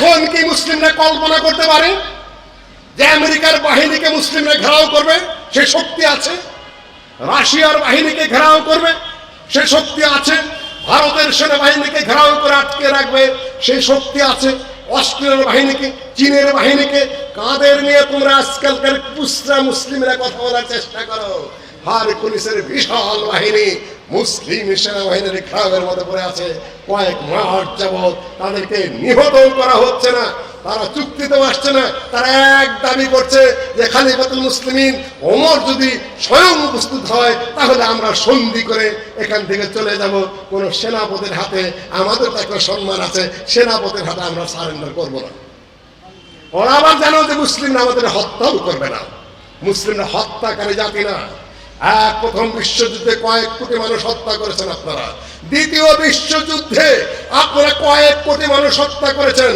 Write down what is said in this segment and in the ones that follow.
এখন কি মুসলিমরা কল্পনা করতে পারে যে আমেরিকার বাহিনীকে মুসলিমরা ঘেরাও করবে? সে শক্তি আছে। রাশিয়ার বাহিনীকে ঘেরাও করবে। সে শক্তি আছে। ভারতের সেনাবাহিনীকে ঘেরাও করে আটকে রাখবে। সে শক্তি আছে। অস্ট্রেলিয়ার বাহিনীকে, চীনের বাহিনীকে। কাঁধের নিয়ে তোমরা আজকালকার পুসরা মুসলিমরা কথা বলার চেষ্টা করো? হার পুলিশের বিশাল বাহিনী মুসলিম সেনাবাহিনীর ঘেরাওয়ের মধ্যে পড়ে আছে। কয়েক মাস যাবৎ তাদেরকে নিহত করা হচ্ছে না। তারা চুক্তিতেও আসছে না। তারা এক দাবি করছে যে খালিফাতুল মুসলিমিন ওমর যদি স্বয়ং উপস্থিত হয়, তাহলে আমরা সন্ধি করে এখান থেকে চলে যাব। কোন সেনাপতির হাতে আমাদের তো একটা সম্মান আছে। সেনাপতির হাতে আমরা সারেন্ডার করব না। ওরা আবার জানো যে মুসলিমরা আমাদের হত্যাও করবে না। মুসলিমরা হত্যাকারী জাতি না। এক প্রথম বিশ্বযুদ্ধে কয়েক কোটি মানুষ হত্যা করেছেন আপনারা। দ্বিতীয় বিশ্বযুদ্ধে আপনারা কয়েক কোটি মানুষ হত্যা করেছেন।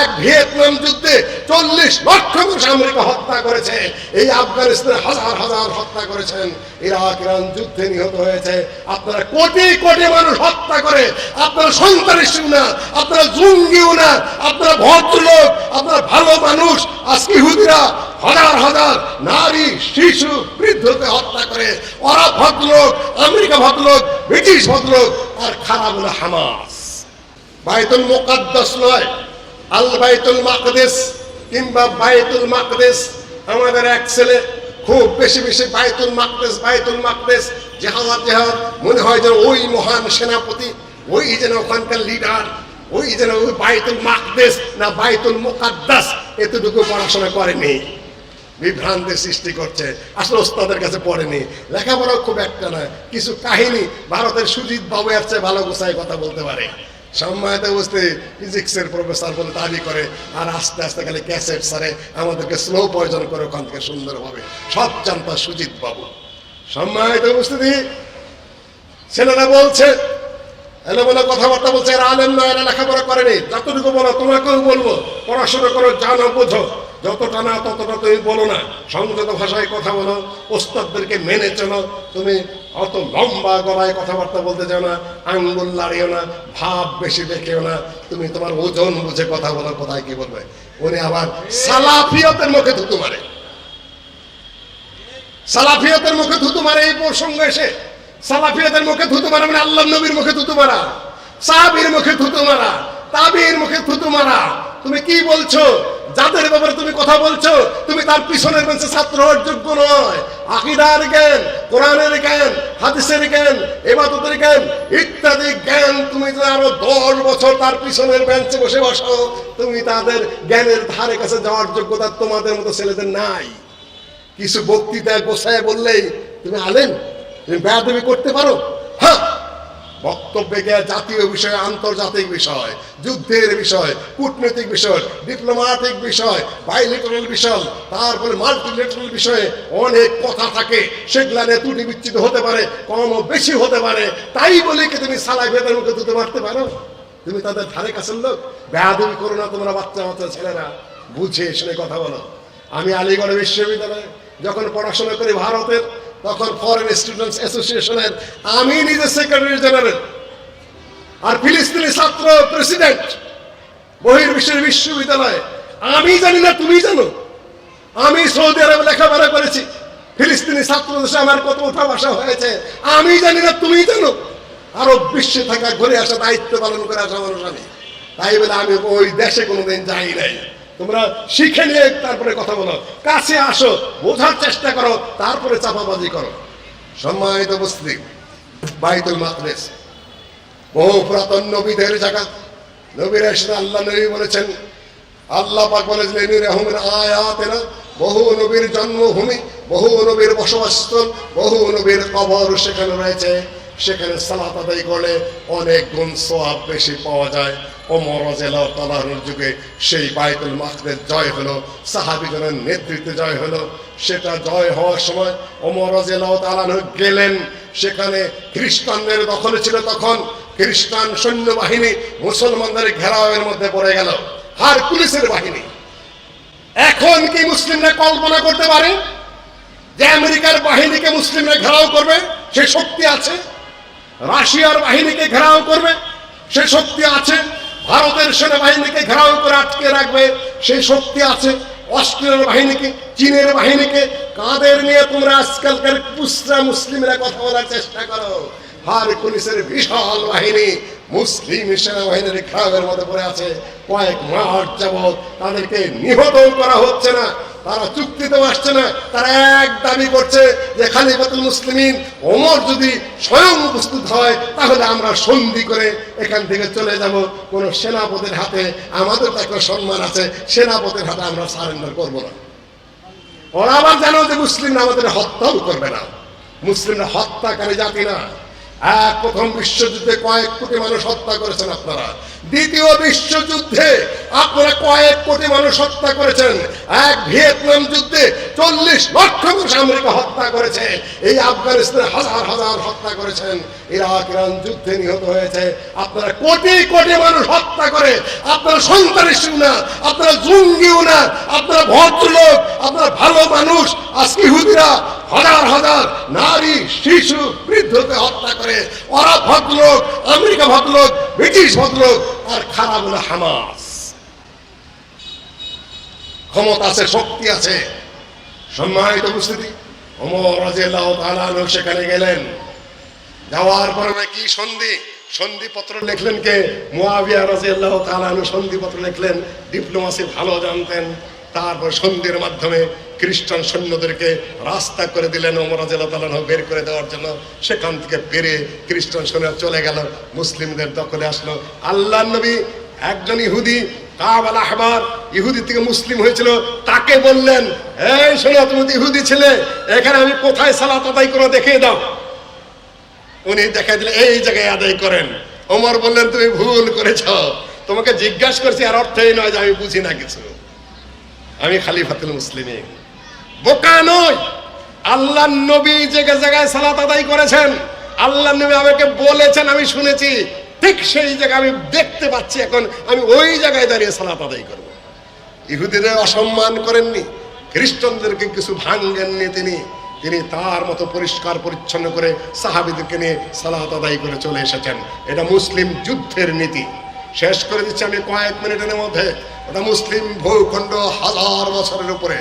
এক ভিয়েতনাম যুদ্ধে চল্লিশ লক্ষ মানুষ আমেরিকা হত্যা করেছে। এই আফগানিস্তানে হাজার হাজার হত্যা করেছেন। ইরাক, ইরান যুদ্ধে নিহত হয়েছে। আপনারা কোটি কোটি মানুষ হত্যা করে, আপনারা সন্ত্রাসীও না, আপনারা জঙ্গিও না, আপনারা ভদ্রলোক, আপনারা ভালো মানুষ, আজকে হুদিরা হাজার হাজার নারী, শিশু, বৃদ্ধকে হত্যা করে। ওরা ভদ্রলোক, আমেরিকা ভদ্রলোক, ব্রিটিশ ভদ্রলোক, আর খারাপ হলো হামাস। বাইতুল মোকাদ্দাস নয়, আল বাইতুল মাকদেস কিংবা বাইতুল মাকদেস। আমাদের এক ছেলে খুব বেশি বেশি বাইতুল মাকদেস বাইতুল মাকদেস। জেহাদ জেহাদ, মনে হয় যেন ওই মহান সেনাপতি, ওই যেন ওখানকার লিডার, ওই যেন ওই বাইতুল মাকদেস না বাইতুল মুকাদ্দাস। এতটুকু পড়াশোনা করেনি। বিভ্রান্তির সৃষ্টি করছে। আসলে ওস্তাদের কাছে পড়েনি। লেখাপড়াও খুব একটা না কিছু কাহিনী ভারতের সুজিত বাবু এর চেয়ে ভালো গোসাই কথা বলতে পারে। সম্মানিত বসতে ফিজিক্সের প্রফেসর বলে দাবি করে, আর আস্তে আস্তে খালি ক্যাসেট সারে আমাদেরকে স্লো পয়জন করে ওখান থেকে সুন্দরভাবে সব জানতা সুজিত বাবু। সম্মানিত উপস্থিতি, ছেলেরা বলছে এলো বলে কথাবার্তা বলছে, এরা আলেম নয়, এরা লেখাপড়া করেনি। যতটুকু বলো তোমাকেও বলব। পড়াশোনা করো, জানো, বোঝো। যতটা না ততটা তুমি বলো না। সংযত ভাষায় কথা বলো, ওস্তাদদেরকে মেনে চলো। তুমি অত লম্বা গলায় কথাবার্তা বলতে যাও না, আঙ্গুল লাড়িও না, ভাব বেশি দেখেও না। তুমি তোমার ওজন বুঝে কথা বলো, কোথায় কি বলবে। উনি আবার সালাফিয়তের মুখে থুতু মারে। সালাফিয়তের মুখে থুতু মারে, এই প্রসঙ্গ এসে। সালাফিয়তের মুখে থুতু মারা মানে আল্লাহ নবীর মুখে থুতু মারা। সাহাবীর মুখে থুতু মারা, তাবির মুখে থুতু মারা। তুমি কি বলছো? যাদের ব্যাপারে তুমি কথা বলছো, তুমি তার পিছনের বেঞ্চে ছাত্র হওয়ার যোগ্য নয়। আকিদার জ্ঞান, কোরআনের জ্ঞান, হাদিসের জ্ঞান, এবাদতের জ্ঞান, ইত্যাদি জ্ঞান তুমি যদি আরও দশ বছর তার পিছনের বেঞ্চে বসে বসো, তুমি তাদের জ্ঞানের ধারে কাছে যাওয়ার যোগ্যতা তোমাদের মতো ছেলেদের নাই। কিছু বক্তৃতায় গোসায় বললেই তুমি আলেন তুমি বেয়াদবি করতে পারো। হ্যাঁ বক্তব্যে গিয়ে জাতীয় বিষয়, আন্তর্জাতিক বিষয়, যুদ্ধের বিষয়, কূটনৈতিক বিষয় ডিপ্লোম্যাটিক বিষয় বাইলেটারাল বিষয়, তারপরে মাল্টিলেটারাল বিষয়ে অনেক কথা থাকে। সেগুলা নিয়ে ত্রুটি বিচ্ছিন্ন হতে পারে, কম বেশি হতে পারে। তাই বলে কি তুমি সালাই ভেদের মুখে দুটো মারতে পারো? তুমি তাদের ধারে কাছের লোক? বেয়াদবি করো না তোমরা বাচ্চা বাচ্চা ছেলেরা। বুঝে শুনে কথা বলো। আমি আলিগড় বিশ্ববিদ্যালয়ে যখন পড়াশোনা করি ভারতের তখন ফরেন স্টুডেন্টস অ্যাসোসিয়েশনের আমি নিজে সেক্রেটারি জেনারেল আর ফিলিস্তিনি ছাত্র প্রেসিডেন্ট বহির্বিশ্বের বিশ্ববিদ্যালয়ে। আমি জানি না, তুমি জানো। আমি সৌদি আরবে লেখাপড়া করেছি। ফিলিস্তিনি ছাত্র দেশে আমার কত ওঠা বসা হয়েছে। আমি জানি না, তুমি জানো। আরও বিশ্বে থাকা, ঘুরে আসা, দায়িত্ব পালন করে আসা মানুষ আমি তাই বলে আমি ওই দেশে কোনোদিন যাই নাই। তোমরা শিখে নিয়ে তারপরে কথা বলো। কাছে আসো, বোঝার চেষ্টা করো, তারপরে চাপাবাজি করো। সম্মানিত উপস্থিতি বাইতুল মাকদেশ বহু পুরাতন নবীদের জায়গা নবীর এসে আল্লাহ নবী বলেছেন, আল্লাহ পাক বলেছেন এনির রহমের আয়াতেরা বহু নবীর জন্মভূমি, বহু নবীর বসবাসস্থল, বহু নবীর কবর সেখানে রয়েছে। সেখানে সালাত আদায় করলে অনেক গুণ সোয়াব বেশি পাওয়া যায়। ওমর রাজিয়াল্লাহু তাআলার যুগে সেই বাইতুল মাকদের জয় হলো, সাহাবীগণের নেতৃত্বে জয় হলো। সেটা জয় হওয়ার সময় ওমর রাজিয়াল্লাহু তাআলা গেলেন। সেখানে খ্রিস্টানদের দখলে ছিল তখন। খ্রিস্টান সৈন্যবাহিনী মুসলমানদের ঘেরাওয়ের মধ্যে পড়ে গেল। আর পুলিশের বাহিনী। এখন কি মুসলিমরা কল্পনা করতে পারে যে আমেরিকার বাহিনীকে মুসলিমরা ঘেরাও করবে? সে শক্তি আছে? রাশিয়ার বাহিনীকে ঘেরাও করবে, সে শক্তি আছে, ভারতের সেনাবাহিনীকে ঘেরাও করে আটকে রাখবে সেই শক্তি আছে, অস্ট্রেলিয়ার বাহিনীকে, চীনের বাহিনীকে। কাদের নিয়ে তোমরা আজকালকার পুসরা মুসলিমরা কথা বলার চেষ্টা করো? হারকুলিসের বিশাল বাহিনী, মুসলিম সেনাবাহিনীর খারাপের মধ্যে পড়ে আছে। কয়েক মাস যাবৎ তাদেরকে নিহত করা হচ্ছে না। তারা চুক্তিতেও আসছে না। তারা এক দাবি করছে যে খালিফাতুল মুসলিমিন ওমর যদি স্বয়ং উপস্থিত হয়, তাহলে আমরা সন্ধি করে এখান থেকে চলে যাব। কোন সেনাপতির হাতে আমাদের তো একটা সম্মান আছে, সেনাপতির হাতে আমরা সারেন্ডার করব না। ওরা আবার জানো যে মুসলিমরা আমাদের হত্যাও করবে না। মুসলিমরা হত্যাকারী জাতি না। এক প্রথম বিশ্বযুদ্ধে কয়েক কোটি মানুষ হত্যা করেছেন আপনারা। দ্বিতীয় বিশ্বযুদ্ধে আপনারা কয়েক কোটি মানুষ হত্যা করেছেন। এক ভিয়েতনাম যুদ্ধে চল্লিশ লক্ষ মানুষ আমেরিকা হত্যা করেছে। এই আফগানিস্তানে হাজার হাজার হত্যা করেছেন। ইরাক, ইরান যুদ্ধে নিহত হয়েছে। আপনারা কোটি কোটি মানুষ হত্যা করে, আপনারা সন্ত্রাসীও না, আপনারা জঙ্গিও না, আপনারা ভদ্রলোক, আপনারা ভালো মানুষ, আজকে ইহুদিরা হাজার হাজার নারী, শিশু, বৃদ্ধকে হত্যা করে। ওরা ভদ্রলোক, আমেরিকা ভদ্রলোক, ব্রিটিশ ভদ্রলোক আর খারাপ হলো হামাস। ক্ষমতা আছে, শক্তি আছে। সম্মানিত উপস্থিতি অমর রাজিয়াল্লাহু সেখানে গেলেন। যাওয়ার পরে কি সন্ধি? সন্ধিপত্র লিখলেন কে? মুয়াবিয়া রাজি আল্লাহ আনহু সন্ধিপত্র লিখলেন। ডিপ্লোমাসি ভালো জানতেন। তারপর সন্ধির মাধ্যমে খ্রিস্টান সৈন্যদেরকে রাস্তা করে দিলেন বের করে দেওয়ার জন্য। সেখান থেকে বেরিয়ে খ্রিস্টান সৈন্য চলে গেল, মুসলিমদের দখলে আসলো। আল্লাহ নবী একজন ইহুদি কাব আল ইহুদি থেকে মুসলিম হয়েছিল, তাকে বললেন, এই শোনো, তুমি ইহুদি ছেলে, এখানে আমি কোথায় সালাত আদায় করে দেখিয়ে দাও। উনি দেখাই দিলেন, এই জায়গায় আদায় করেন। ওমর বললেন, তুমি ভুল করেছ। তোমাকে জিজ্ঞাসা করছি আর অর্থ এই নয় যে আমি বুঝি না কিছু। আমি খালিফাতুল মুসলিমে। বোকা নয় আল্লাহ নবী যে জায়গায় সালাত আদায় করেছেন, আল্লাহ নবী আমাকে বলেছেন, আমি শুনেছি। ঠিক সেই জায়গায় আমি দেখতে পাচ্ছি এখন, আমি ওই জায়গায় দাঁড়িয়ে সালাত আদায় করব। ইহুদিদের অসম্মান করেননি, খ্রিস্টানদেরকে কিছু ভাঙ্গেননি তিনি। তিনি তার মতো পরিষ্কার পরিচ্ছন্ন করে সাহাবিদেরকে নিয়ে সালাত আদায় করে চলে এসেছেন। এটা মুসলিম যুদ্ধের নীতি। শেষ করে দিচ্ছি আমি কয়েক মিনিটের মধ্যে। ওটা মুসলিম ভূখণ্ড হাজার বছরের উপরে।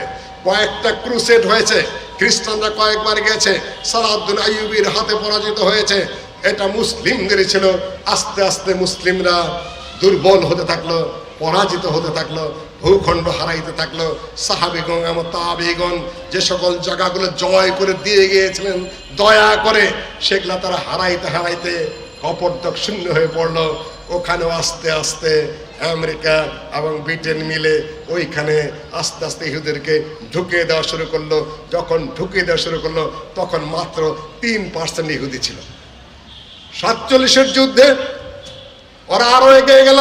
কয়েকটা ক্রুসেড হয়েছে। খ্রিস্টানরা কয়েকবার গেছে। সালাউদ্দিন আইয়ুবির হাতে পরাজিত হয়েছে। এটা মুসলিমদেরই ছিল। আস্তে আস্তে মুসলিমরা দুর্বল হতে থাকল, পরাজিত হতে থাকল, ভূখণ্ড হারাইতে থাকল। সাহাবিগণ, এবং তাবিগণ যে সকল জায়গাগুলো জয় করে দিয়ে গিয়েছিলেন, দয়া করে সেগুলা তারা হারাইতে হারাইতে কপর্দক শূন্য হয়ে পড়ল। ওখানেও আস্তে আস্তে আমেরিকা এবং ব্রিটেন মিলে ওইখানে আস্তে আস্তে ইহুদেরকে ঢুকিয়ে দেওয়া শুরু করল। যখন ঢুকিয়ে দেওয়া শুরু করল, তখন মাত্র তিন পার্সেন্ট ইহুদি ছিল। সাতচল্লিশের যুদ্ধে ওরা আরও এগিয়ে গেল।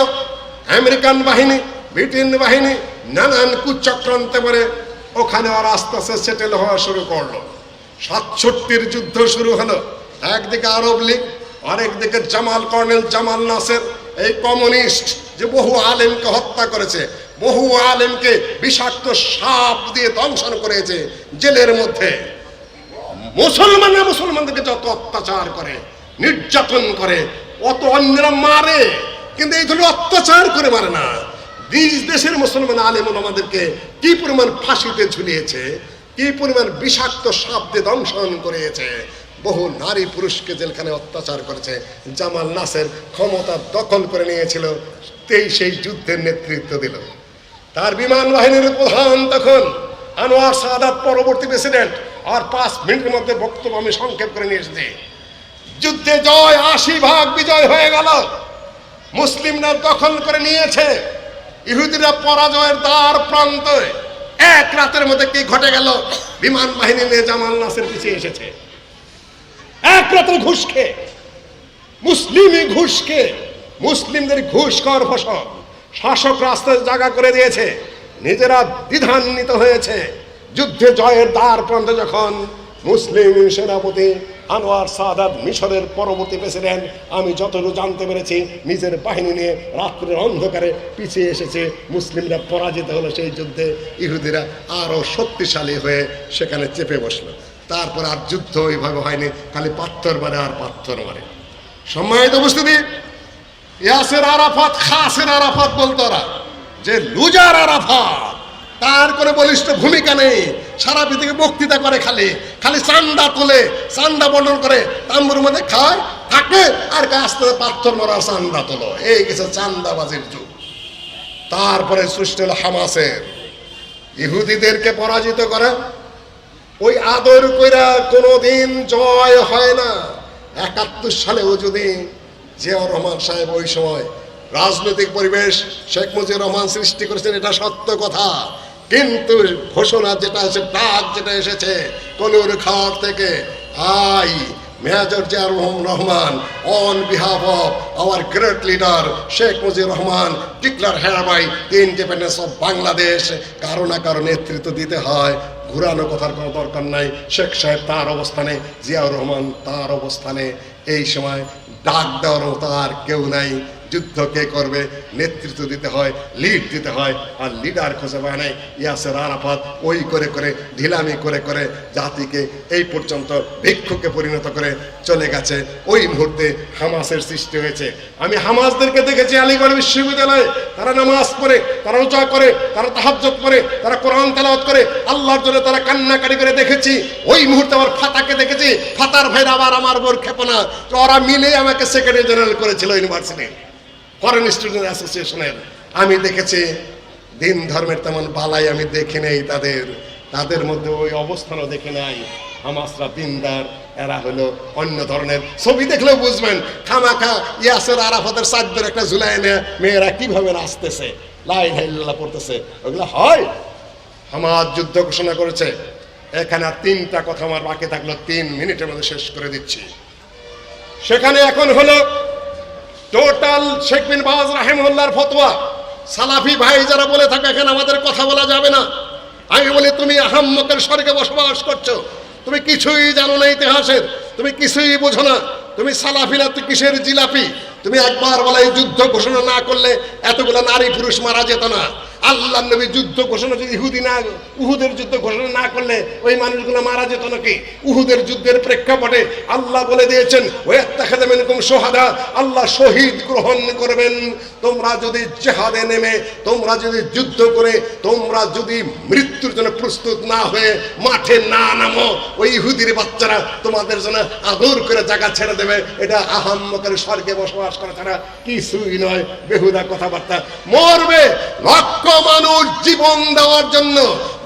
আমেরিকান বাহিনী, ব্রিটেন বাহিনী, নানান কুচক্রান্তে করে ওখানে ওরা আস্তে আস্তে সেটেল হওয়া শুরু করল। সাতষট্টির যুদ্ধ শুরু হলো। একদিকে আরব লীগ, আরেকদিকে জামাল, কর্নেল জামাল নাসের। এই কমিউনিস্ট যে বহু আলেমকে হত্যা করেছে, বহু আলেমকে বিষাক্ত সাপ দিয়ে দংশন করেছে জেলের মধ্যে। মুসলমানরা মুসলমানদেরকে যত অত্যাচার করে, নির্যাতন করে, অত অন্যরা মারে, কিন্তু এই ধরনের অত্যাচার করে মারে না। নিজ দেশের মুসলমান আলেম আমাদেরকে কি পরিমাণ ফাঁসিতে ঝুলিয়েছে, কি পরিমাণ বিষাক্ত সাপ দিয়ে দংশন করিয়েছে বহু নারী পুরুষকে জেলখানে অত্যাচার করেছে। জামাল নাসের ক্ষমতা দখল করে নিয়েছিল, তেই সেই যুদ্ধের নেতৃত্ব দিল। তার বিমান বাহিনীর প্রধান তখন আনোয়ার সাদাত পরবর্তী প্রেসিডেন্ট। আর পাঁচ মিনিটের মধ্যে বক্তব্য আমি সংক্ষেপ করে নিয়ে এসেছি। যুদ্ধে জয়, আশি ভাগ বিজয় হয়ে গেল। মুসলিমরা দখল করে নিয়েছে। ইহুদিরা পরাজয়ের দ্বার প্রান্তে। এক রাতের মধ্যে কি ঘটে গেল? বিমান বাহিনী নিয়ে জামাল নাসের পিছিয়ে এসেছে। এক রাতের ঘুষ খেয়ে, মুসলিমই ঘুষ খেয়ে, মুসলিমদের ঘুষ কর ফসল, শাসক রাস্তায় জায়গা করে দিয়েছে, নিজেরা দ্বিধান্বিত হয়েছে। যুদ্ধে জয়ের দ্বার প্রান্তে যখন মুসলিম সেনাপতি আনোয়ার সাদাত মিশরের পরবর্তী প্রেসিডেন্ট, আমি যতটুকু জানতে পেরেছি, নিজের বাহিনী নিয়ে রাত্রের অন্ধকারে পিছিয়ে এসেছে, মুসলিমরা পরাজিত হলো সেই যুদ্ধে, ইহুদিরা আরও শক্তিশালী হয়ে সেখানে চেপে বসল। তারপর আর যুদ্ধ ওইভাবে হয়নি, খালি পাথর মারে আর পাথর মারে। সম্মানিত উপস্থিতি, ইয়াসের আরাফাত, খাসের আরাফাত বলতো ওরা, যে লুজার আরাফাত, তার কোনো বলিষ্ঠ ভূমিকা নেই, সারা পৃথিবী বক্তৃতা করে খালি খালি চান্দা তোলে, চান্দা বন্টন করে, তাম্বুর মধ্যে খায়, থাকে, আর গাছ থেকে পাথর মারা চান্দা তোলো। এই গেছে চান্দাবাজির যুগ। তারপরে সৃষ্টি হলো হামাসের। ইহুদিদেরকে পরাজিত করে ওই আদর কইরা কোনোদিন জয় হয় না। একাত্তর সালেও যদি জিয়াউর রহমান সাহেব ওই সময় রাজনৈতিক পরিবেশ শেখ মুজিবুর রহমান সৃষ্টি করেছেন, এটা সত্য কথা। কিন্তু ঘোষণা যেটা আছে, ডাক যেটা এসেছে কলুর খাওয়ার থেকে, I, major Ziaur Rahman on behalf of our great leader Sheikh Mujibur Rahman declare hereby the independence of Bangladesh কারও না কারও নেতৃত্ব দিতে হয়। ঘুরানো কথার কোনো দরকার নাই। শেখ সাহেব তার অবস্থানে, জিয়াউর রহমান তার অবস্থানে। এই সময় ডাক দেওয়ারও তার কেউ নাই। যুদ্ধ কে করবে, নেতৃত্ব দিতে হয় লিড দিতে হয়, আর লিডার খুঁজে পায় নাই। ইয়াসের আরাফাত ওই করে করে, ঢিলামি করে করে জাতিকে এই পর্যন্ত ভিক্ষুকে পরিণত করে চলে গেছে। ওই মুহূর্তে হামাসের সৃষ্টি হয়েছে। আমি হামাসদেরকে দেখেছি আলিগড় বিশ্ববিদ্যালয়ে। তারা নামাজ পড়ে, তারা রোজা করে, তারা তাহাজ্জত করে তারা কোরআন তেলাওয়াত করে। আল্লাহর জন্য তারা কান্নাকারি করে দেখেছি। ওই মুহূর্তে আমার ফাতাকে দেখেছি। ফাতার ভাইরা আবার আমার বোর ক্ষেপণা। তো ওরা মিলে আমাকে সেক্রেটারি জেনারেল করেছিল ইউনিভার্সিটি ফরেন স্টুডেন্ট অ্যাসোসিয়েশনের আমি দেখেছি, দিন ধর্মের তেমন বালাই আমি দেখি নেই তাদের। তাদের মধ্যে ওই অবস্থানও দেখে নাই। হামাসরা দিনদার, এরা হলো অন্য ধরনের। ছবি দেখলেও বুঝবেন, খামাখা ইয়াসের আরাফাতের সাধ্যের একটা ঝুলাই এনে মেয়েরা কীভাবে নাচতেছে লাই হাইল্লা পড়তেছে। ওগুলো হয়। হামাজ যুদ্ধ ঘোষণা করেছে। এখানে আর তিনটা কথা আমার বাকি থাকল, তিন মিনিটের মধ্যে শেষ করে দিচ্ছি। সেখানে এখন হলো টোটাল শেখ বিন বাজ রাহেমুল্লাহর ফতোয়া। সালাফি ভাই যারা বলে থাকে, এখানে আমাদের কথা বলা যাবে না। আমি বলি, তুমি আহাম্মকের স্বর্গে বসবাস করছ। তুমি কিছুই জানো না ইতিহাসের। তুমি কিছুই বোঝো না। তুমি সালাফি না, তুই কিসের জিলাপি? তুমি একবার বলে যুদ্ধ ঘোষণা না করলে এতগুলো নারী পুরুষ মারা যেত না। আল্লাহ নবী যুদ্ধ ঘোষণা যদি ইহুদি না, উহুদের যুদ্ধ ঘোষণা না করলে ওই মানুষগুলো মারা যেত নাকি? উহুদের যুদ্ধের প্রেক্ষাপটে আল্লাহ বলে দিয়েছেন সোহাদা আল্লাহ শহীদ গ্রহণ করবেন। তোমরা যদি জেহাদে নেমে, তোমরা যদি যুদ্ধ করে, তোমরা যদি মৃত্যুর জন্য প্রস্তুত না হয়ে মাঠে না নামো, ওই ইহুদির বাচ্চারা তোমাদের জন্য আদর করে জায়গা ছেড়ে দেবে। এটা আহাম্মকের স্বর্গে বসবাস করা ছাড়া কিছুই নয়। বেহুদা কথাবার্তা। মরবে, লক্ষ মানুষ জীবন দেওয়ার জন্য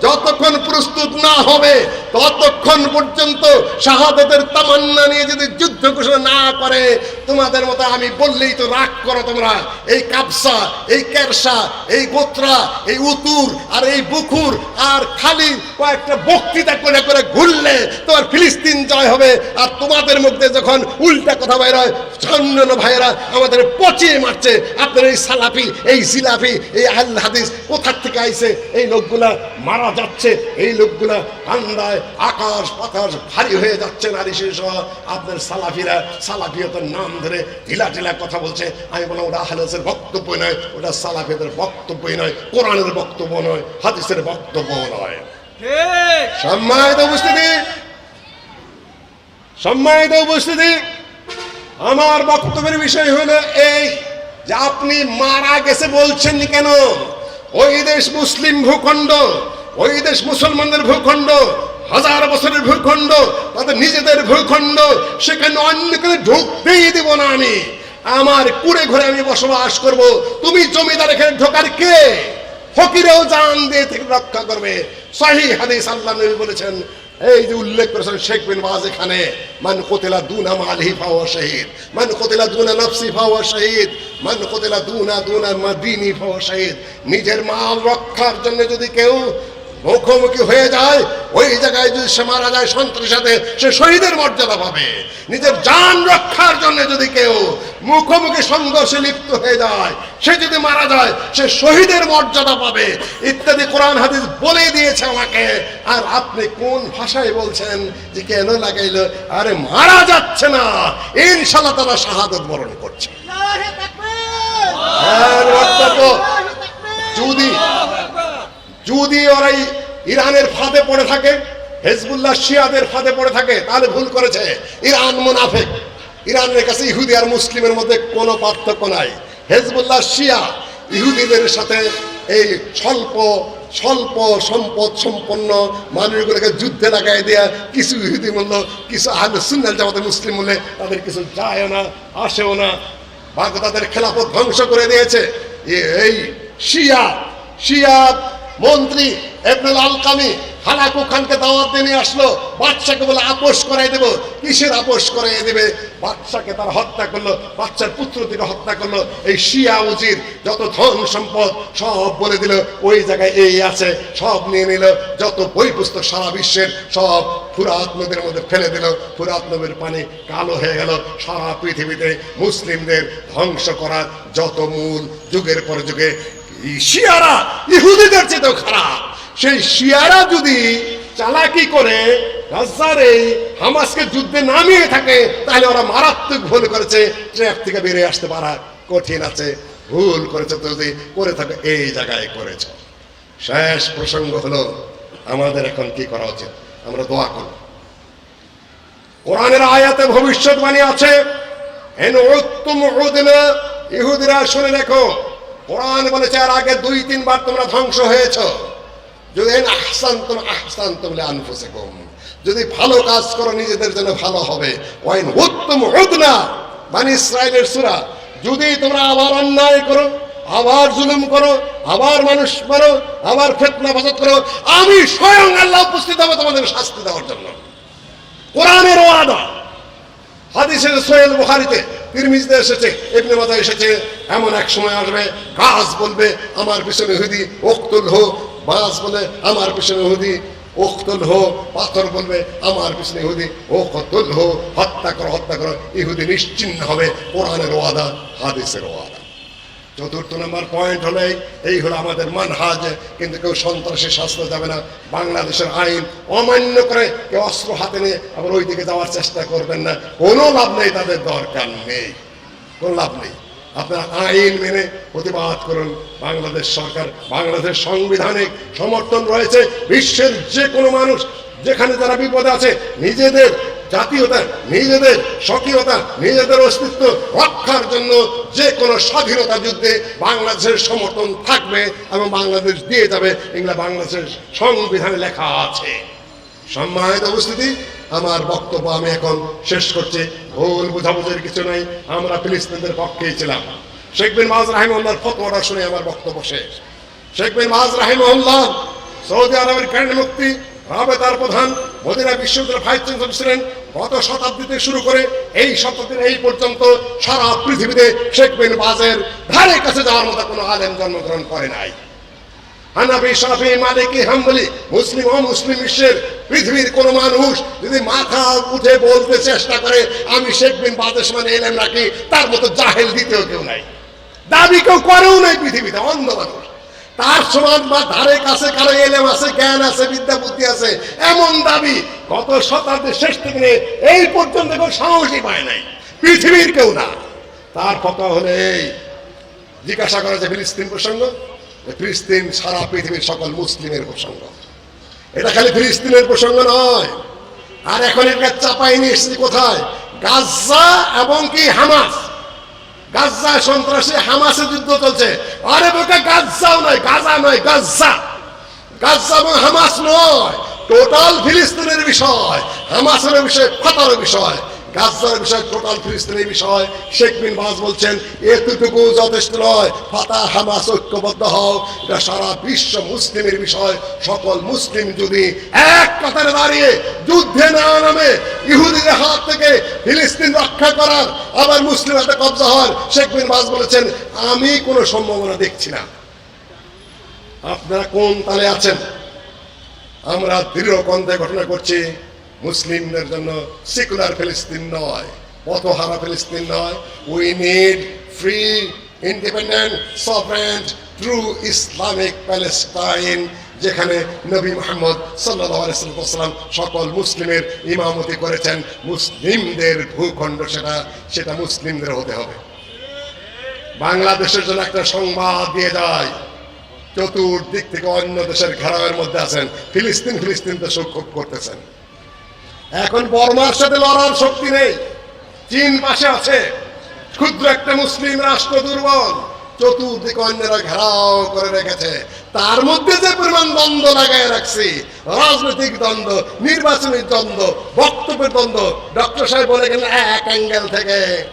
যতক্ষণ প্রস্তুত না হবে, ততক্ষণ পর্যন্ত শাহাদতের তামান্না নিয়ে যদি যুদ্ধ ঘোষণা না করে, তোমাদের মতো আমি বললেই তো রাগ করো তোমরা। এই কাপসা এই কেরসা, এই গোত্রা, এই উতুর আর এই বুকুর আর খালি কয়েকটা বক্তৃতা করে করে ঘুরলে তোমার ফিলিস্তিন জয় হবে। আর তোমাদের মধ্যে যখন উল্টা কথা বাইর হয় অন্যান্য ভাইয়েরা আমাদের পচিয়ে মারছে। আপনার এই সালাফি, এই জিলাফি, এই আল হাদিস কোথার থেকে আইছে? এই লোকগুলা মারা যাচ্ছে। এই লোকগুলা কান্দায় আকাশ বাতাস ভারী হয়ে যাচ্ছে নারী শিশু। আপনার সালাফিরা সালাফিয়তের নাম ধরে ঢিলা ঢিলা কথা বলছে। আমি বললাম ওটা আহলেসের বক্তব্য নয় ওটা সালাফিদের বক্তব্যই নয় কোরআনের বক্তব্য নয় হাদিসের বক্তব্য নয়। সম্মানিত উপস্থিতি সম্মানিত উপস্থিতি আমার বক্তব্যের বিষয় হলো এই যে আপনি মারা গেছে বলছেন কেন? ওই দেশ মুসলিম ভূখণ্ড, ওই দেশ মুসলমানদের ভূখণ্ড, হাজার বছরের ভূখণ্ড, তাদের নিজেদের ভূখণ্ড, সেখানে অন্য কেউ ঢুকতেই দেব না আমি। আমার কুড়ে ঘরে আমি বসবাস করব। তুমি জমিদার এখানে ঢোকার কে? ফকিরেও জান দিয়ে থেকে রক্ষা করবে। সহি হাদিস আল্লাহ নবী বলেছেন এই যে উল্লেখ করেছেন শেখ বিন বাজ এখানে, মান কোতেলা দুনা মালহি ফাওয়া শহীদ মান কোতেলা দুনা নফসি ফাওয়া শহীদ মান কোতেলা দুনা দুনা মাদিনী ফাওয়া শহীদ নিজের মাল রক্ষার জন্য যদি কেউ মুখোমুখি হয়ে যায়? ওই জায়গায় যদি সে মারা যায় সন্ত্রাসের সাথে সে শহীদের মর্যাদা পাবে। নিজের যান রক্ষার জন্য যদি কেউ মুখোমুখি সংঘর্ষে লিপ্ত হয়ে যায় সে যদি মারা যায় সে শহীদের মর্যাদা পাবে। ইত্যাদি কোরআন হাদিস বলে দিয়েছে আমাকে। আর আপনি কোন ভাষায় বলছেন যে কেন লাগাইল? আরে মারা যাচ্ছে না। ইনশাল্লাহ তারা শাহাদত বরণ করছে। হ্যাঁ, যদি যদি ওরাই ইরানের ফাঁদে পড়ে থাকে, হেজবুল্লাহ শিয়াদের ফাঁদে পড়ে থাকে, তাহলে ভুল করেছে। ইরান মুনাফেক। ইরানের কাছে ইহুদি আর মুসলিমের মধ্যে কোনো পার্থক্য নাই। হেজবুল্লাহ শিয়া ইহুদিদের সাথে এই স্বল্প স্বল্প সম্পদ সম্পন্ন মানুষগুলোকে যুদ্ধে লাগাই দেয়া কিছু ইহুদি মূল্য, কিছু আহলে সুন্নাল জামাতে মুসলিম মূল্যে তাদের কিছু যায়ও না, আসেও না বা তাদের খেলাফত ধ্বংস করে দিয়েছে। এই শিয়া শিয়া মন্ত্রী এবনুল আলকামি হালাকু খানকে দাওয়াত দিয়ে আসলো। বাচ্চাকে বলে, আপোষ করাই দেব। কিসের আপোষ করাই দেবে? বাচ্চাকে তারা হত্যা করল বাচ্চার পুত্র থেকে হত্যা করল। এই শিয়া উজির যত ধন সম্পদ সব বলে দিল, ওই জায়গায় এই আছে, সব নিয়ে নিল। যত বই পুস্তক সারা বিশ্বের সব ফুরাত নদীর মধ্যে ফেলে দিল। ফুরাত নদীর পানি কালো হয়ে গেল। সারা পৃথিবীতে মুসলিমদের ধ্বংস করার যত মূল যুগের পর যুগে শিয়ারা ইহুদিদের চেয়েও খারাপ। সেই শিয়ারা যদি চালাকি করে গাজার এই হামাসকে যুদ্ধে নামিয়ে থাকে, তাহলে ওরা মারাত্মক ভুল করেছে ট্র্যাপ থেকে বেরিয়ে আসতে পারা কঠিন আছে। ভুল করেছে যদি করে থাকে, এই জায়গায় করেছে। শেষ প্রসঙ্গ হলো, আমাদের এখন কি করা উচিত? আমরা দোয়া করব। কোরআনের আয়াতে ভবিষ্যৎবাণী আছে ইহুদিরা শুনে দেখো কোরআন বলেছে আর আগে দুই, তিনবার তোমরা ধ্বংস হয়েছ। যদি আহসান তোম আহসান তোমলে আনফুসে কম যদি ভালো কাজ করো, নিজেদের জন্য ভালো হবে। ওয়াইন উত্তম উদনা মানে ইসরায়েলের সুরা। যদি তোমরা আবার অন্যায় করো, আবার জুলুম করো, আবার মানুষ মারো, আবার ফেতনা ফাসাদ করো, আমি স্বয়ং আল্লাহ উপস্থিত হব তোমাদের শাস্তি দেওয়ার জন্য। কোরআনের ওয়াদা। হাদিসের সোহেল বুখারিতে, তিরমিজতে এসেছে এমনি মাথায় এসেছে, এমন এক সময় আসবে, গাছ বলবে, আমার পিছনে হুদি ওখতুল হো। বাস বলে, আমার পিছনে হুদি ওখতুল হো। পাথর বলবে, আমার পিছনে হুদি ও কতুল হো। হত্যা করো হত্যা করো, ইহুদি নিশ্চিন্ন হবে, কোরআনের ওয়াদা, হাদিসের ওয়াদা। চতুর্থ নম্বর পয়েন্ট হলে এই হলো আমাদের মান মানহাজ, কিন্তু কেউ সন্ত্রাসী শাস্তি যাবে না। বাংলাদেশের আইন অমান্য করে কেউ অস্ত্র হাতে নিয়ে আবার ওই দিকে যাওয়ার চেষ্টা করবেন না। কোনো লাভ নেই তাদের দরকার নেই। কোনো লাভ নেই। আপনারা আইন মেনে প্রতিবাদ করুন। বাংলাদেশ সরকার বাংলাদেশ সাংবিধানিক সমর্থন রয়েছে। বিশ্বের যে কোনো মানুষ যেখানে তারা বিপদে আছে, নিজেদের জাতীয়তা নিজেদের স্বকীয়তা নিজেদের অস্তিত্ব রক্ষার জন্য যে কোনো স্বাধীনতা যুদ্ধে বাংলাদেশের সমর্থন থাকবে এবং বাংলাদেশ দিয়ে যাবে, এগুলা বাংলাদেশের সংবিধানে লেখা আছে। সম্মানিত উপস্থিতি, আমার বক্তব্য আমি এখন শেষ করছি। ভুল বুঝাবুঝির কিছু নাই, আমরা ফিলিস্তিনদের পক্ষেই ছিলাম। শেখ বিন মাজ রাহিমুল্লাহর ফতোয়াটা শুনে আমার বক্তব্য শেষ। শেখ বিন মাজ রাহিমুল্লাহ সৌদি আরবের কেন্দ্র মুক্তি রাবেতার প্রধান মদিনা বিশ্ববিদ্যালয়ের ভাইস চ্যান্সেলর ছিলেন। গত শতাব্দীতে শুরু করে এই শতাব্দীর এই পর্যন্ত সারা পৃথিবীতে শেখ বিন বাজের ধারে কাছে যাওয়ার মতো কোনো আলেম জন্মগ্রহণ করে নাই। হানাফি শাফি, মালিকি, হাম্বলি, মুসলিম ও মুসলিম বিশ্বের পৃথিবীর কোন মানুষ যদি মাথা উঠে বলতে চেষ্টা করে, আমি শেখ বিন বাদেশ মানে এলেম রাখি, তার মতো জাহেল দ্বিতীয় কেউ নাই। দাবি কেউ করেও নাই পৃথিবীতে, অন্ধ মানুষ। তার সমান বা ধারে কাছে কারও এলেম আছে, জ্ঞান আছে, বিদ্যা বুদ্ধি আছে, এমন দাবি গত শতাব্দীর শেষ থেকে এই পর্যন্ত কেউ সাহসই পায় নাই, পৃথিবীর কেউ না। তার কথা হলে এই, জিজ্ঞাসা করা যে ফিলিস্তিন প্রসঙ্গ? ফিলিস্তিন সারা পৃথিবীর সকল মুসলিমের প্রসঙ্গ। এটা খালি ফিলিস্তিনের প্রসঙ্গ নয়। আর এখন এটা চাপাই নিয়ে এসেছে কোথায়? গাজা এবং কি হামাস। গাজা সন্ত্রাসী হামাসে যুদ্ধ চলছে। আরে বোকা গাজাও নয়, গাজা নয় গাজা গাজা এবং হামাস নয়, টোটাল ফিলিস্তিনের বিষয়, হামাসের বিষয় খতার বিষয়। গাজার বিষয় টোটাল ফিলিস্তিনের বিষয় শেখ বিন বাজ বলছেন, এতটুকু যথেষ্ট নয়। ফাতা হামাস ঐক্যবদ্ধ হও। এটা সারা বিশ্ব মুসলিমের বিষয়। সকল মুসলিম যদি এক কাতারে দাঁড়িয়ে যুদ্ধে না নামে, ইহুদিদের হাত থেকে ফিলিস্তিন রক্ষা করার আবার মুসলিম হাতে কবজা হওয়ার শেখ বিন বাজ বলেছেন, আমি কোনো সম্ভাবনা দেখছি না। আপনারা কোন তালে আছেন? আমরা দৃঢ় কণ্ঠে ঘটনা করছি। মুসলিমদের জন্য সেকুলার ফিলিস্তিন নয়, পথহারা ফিলিস্তিন নয়। উই নিড ফ্রি ইন্ডিপেন্ডেন্ট সফরেন্ট ট্রু ইসলামিক প্যালেস্টাইন যেখানে নবী মোহাম্মদ সাল্লাম সকল মুসলিমের ইমামতি করেছেন। মুসলিমদের ভূখণ্ড সেটা সেটা মুসলিমদের হতে হবে। বাংলাদেশের জন্য একটা সংবাদ দিয়ে যায়। চতুর্দিক থেকে অন্য দেশের ঘেরাওয়ের মধ্যে আছেন। ফিলিস্তিন ফিলিস্তিন সুখ করতেছেন। এখন বর্মার সাথে লড়ার শক্তি নেই। চীন পাশে আছে। ক্ষুদ্র একটা মুসলিম রাষ্ট্র দুর্বল। চতুর্দিকে অন্যরা ঘেরাও করে রেখেছে। তার মধ্যে যে পরিমাণ দ্বন্দ্ব লাগায় রাখছি, রাজনৈতিক দ্বন্দ্ব, নির্বাচনী দ্বন্দ্ব, বক্তব্যের দ্বন্দ্ব, ডক্টর সাহেব বলে গেলেন, এক অ্যাঙ্গেল থেকে।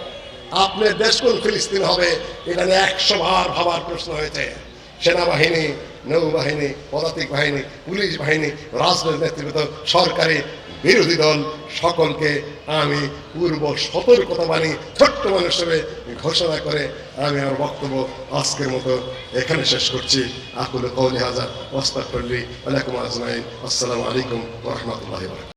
আপনার দেশ কোন ফিলিস্তিন হবে? এটা নিয়ে একশো বার ভাবার প্রশ্ন হয়েছে। সেনাবাহিনী, নৌবাহিনী, পদাতিক বাহিনী, পুলিশ বাহিনী, রাজনৈতিক নেতৃত্ব সরকারি বিরোধী দল সকলকে আমি পূর্ব সতর্কতা বাণী ছোট্ট মানুষ হিসেবে ঘোষণা করে আমি আমার বক্তব্য আজকের মতো এখানে শেষ করছি। আকুল কৌলি হাজার পল্লী আলাইকুম আজমাইন। আসসালামু আলাইকুম রহমতুল্লাহ